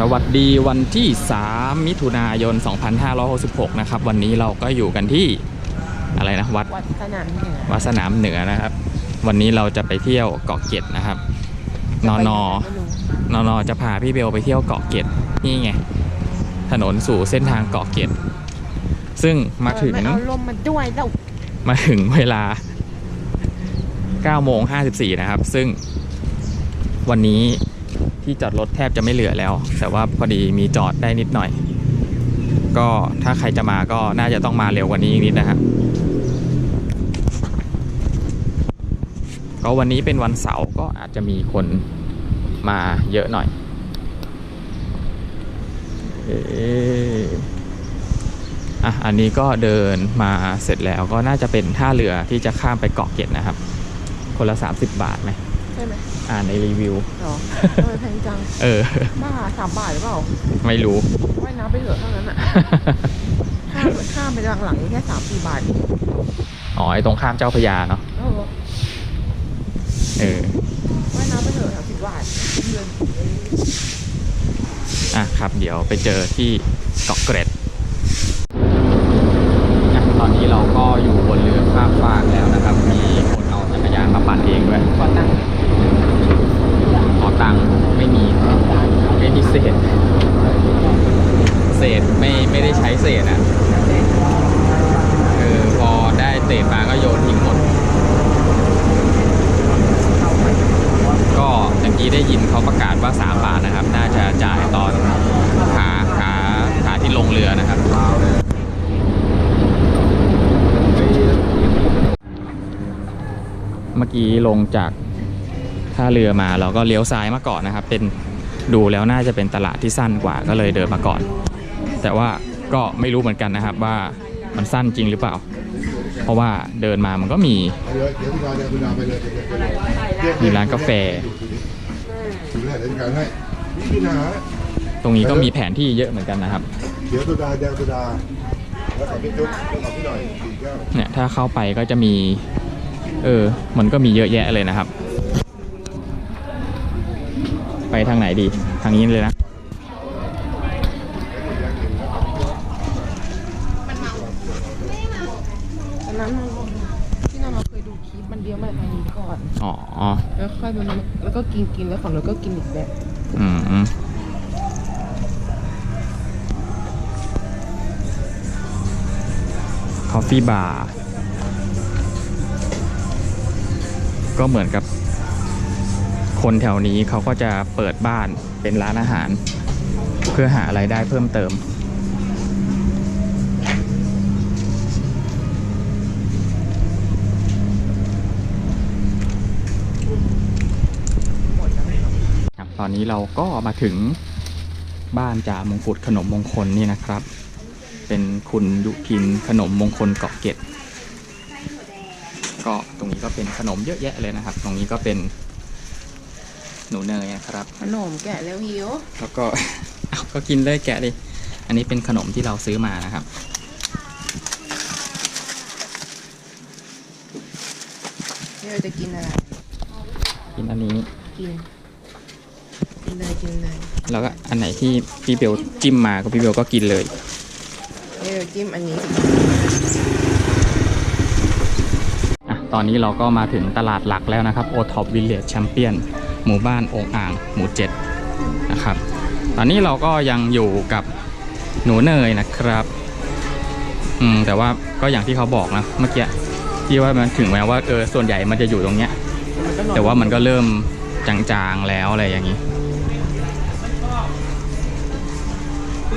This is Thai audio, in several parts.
สวัสดีวันที่ 3 มิถุนายน 2566 นะครับ วันนี้เราก็อยู่กันที่อะไรนะวัดวัดสนามเหนือวัดสนามเหนือนะครับ วันนี้เราจะไปเที่ยวเกาะเกร็ดนะครับนอนอไม่รู้นอนอจะพาพี่เบลไปเที่ยวเกาะเกร็ดนี่ไงถนนสู่เส้นทางเกาะเกร็ดซึ่งมาถึงเออเอาลมมาด้วยแล้วมาถึงเวลา9โมง54 นะครับ ซึ่งวันนี้ ที่จอดรถแทบจะไม่เหลือแล้ว แต่ว่าพอดีมีจอดได้นิดหน่อย ก็ถ้าใครจะมาก็น่าจะต้องมาเร็วกว่านี้อีกนิดนะครับก็วันนี้เป็นวันเสาร์ก็อาจจะมีคนมาเยอะหน่อยเอออะอันนี้ก็เดินมาเสร็จแล้วก็น่าจะเป็นท่าเรือที่จะข้ามไปเกาะเกร็ดนะครับ คนละ 30 บาทไหม ใช่ไหมอ่านในรีวิวหรอทำไมแพงจัง เออ บ้าสามบาทหรือเปล่าไม่รู้ ว่ายน้ำไปเถอะเท่านั้นอะ ข้ามข้ามไปหลังๆนี่แค่สามสี่บาทอ๋อไอ้ตรงข้ามเจ้าพระยาเนาะเออเออ ว่ายน้ำไปเถอะสามสิบบาทเดือน อะครับ เดี๋ยวไปเจอที่เกาะเกร็ดอะตอนนี้เราก็อยู่บนเรือข้ามฟากแล้วนะครับ มีคนเอาจักรยานมาปั่นเองด้วย ขอตังค์ ขอตังค์ไม่มี ไม่มีเศษ เศ ษไม่ไม่ได้ใช้เศษอะเออพอได้เศษมาก็โยนทิ้งหมด ก็เมื่อกี้ได้ยินเขาประกาศว่า 3 บาทนะครับ น่าจะจ่ายตอนขาขาขาที่ลงเรือนะครับเมื่อกี้ลงจากท่าเรือมาเราก็เลี้ยวซ้ายมาก่อนนะครับ เป็นดูแล้วน่าจะเป็นตลาดที่สั้นกว่าก็เลยเดินมาก่อน แต่ว่าก็ไม่รู้เหมือนกันนะครับว่ามันสั้นจริงหรือเปล่า เพราะว่าเดินมามันก็มีมีร้านกาแฟ ตรงนี้ก็มีแผนที่เยอะเหมือนกันนะครับเดี๋ยวสุดาเดี๋ยวสุดาแล้วขอพี่จุ๊บแล้วขอพี่หน่อยเนี่ยถ้าเข้าไปก็จะมี เออ มันก็มีเยอะแยะเลยนะครับ ไปทางไหนดี ทางนี้เลยนะ ตอนนั้นที่เราเคยดูคลิปมันเดียวมาทางนี้ก่อน อ๋อ แล้วค่อย มันแล้วก็กินกินแล้วฝั่งนู้นก็กินอีกแบบอืมคอฟฟี่บาร์ก็เหมือนกับ คนแถวนี้เขาก็จะเปิดบ้านเป็นร้านอาหาร เพื่อหาไรายได้เพิ่มเติม อนนี้เราก็มาถึงบ้านจ่ามงกุฎขนมมงคลนี่นะครับ เป็นคุณยุพินขนมมงคลเกาะเกร็ดก็ตรงนี้ก็เป็นขนมเยอะแยะเลยนะครับ ตรงนี้ก็เป็นหนูเนยนะครับ ขนมแกะแล้วหิวแล้วก็ เอาก็กินเลยแกะดิอันนี้เป็นขนมที่เราซื้อมานะครับนี่เราจะกินอะไร กินอันนี้กิน กินเลยกินเลยแล้วก็อันไหนที่พี่เบลจิ้มมาก็พี่เบลก็กินเลยนี่เราจิ้มอันนี้อะตอนนี้เราก็มาถึงตลาดหลักแล้วนะครับ o t o p Village Champion หมู่บ้านองอ่าง หมู่เจ็ดนะครับ ตอนนี้เราก็ยังอยู่กับหนูเนยนะครับอืมแต่ว่าก็อย่างที่เขาบอกนะเมื่อกี้ที่ว่ามันถึงแม้ว่าเออส่วนใหญ่มันจะอยู่ตรงเนี้ย มันก็นอนแต่ว่ามันก็เริ่มจางๆแล้วอะไรอย่างนี้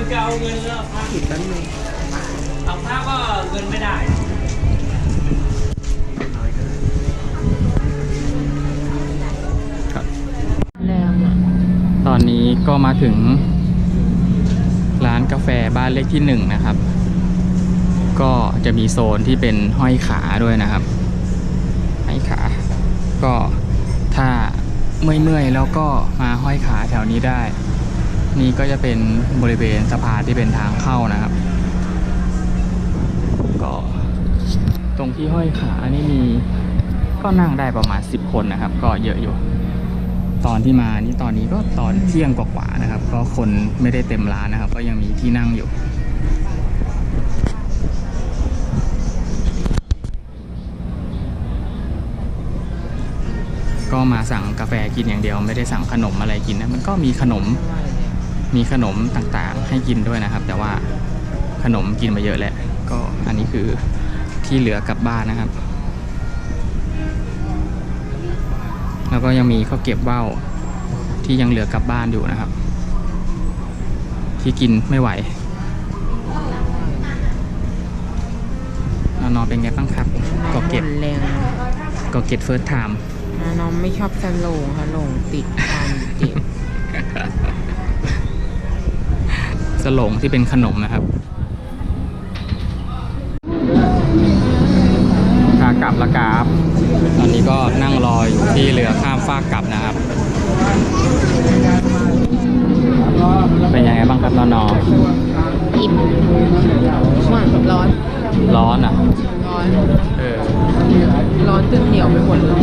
คือจะเอาเงินแล้วผ้าผิดแป๊บนึงเอาผ้าก็เงินไม่ได้แรงอะตอนนี้ก็มาถึงร้านกาแฟบ้านเลขที่หนึ่งนะครับ ก็จะมีโซนที่เป็นห้อยขาด้วยนะครับ ห้อยขา ก็ถ้าเมื่อยๆแล้วก็มาห้อยขาแถวนี้ได้ นี่ก็จะเป็นบริเวณสะพานที่เป็นทางเข้านะครับ ก็ตรงที่ห้อยขานี่มีก็นั่งได้ประมาณ 10 คนนะครับ ก็เยอะอยู่ ตอนที่มานี่ตอนนี้ก็ตอนเที่ยงกว่าๆนะครับ ก็คนไม่ได้เต็มร้านนะครับ ก็ยังมีที่นั่งอยู่ก็มาสั่งกาแฟกินอย่างเดียวไม่ได้สั่งขนมอะไรกินนะมันก็มีขนม มีขนมต่างๆ ให้กินด้วยนะครับ แต่ว่าขนมกินมาเยอะแล้วก็อันนี้คือที่เหลือกลับบ้านนะครับ แล้วก็ยังมีข้าวเก็บว่าวที่ยังเหลือกลับบ้านอยู่นะครับ ที่กินไม่ไหวนอนๆเป็นไงบ้างครับก็เก็บแรงก็เก็บเฟิร์สไทม์น้องไม่ชอบสโลงค่ะลงติดความเจ็บสโลงที่เป็นขนมนะครับขากลับและกราบตอนนี้ก็นั่งรออยู่ที่เรือข้ามฟากกลับนะครับ เป็นยังไงบ้างครับนอนออิ่มว่าร้อน ร้อนอะ ร้อน เออ ร้อนจนเหนียวไปหมดเลย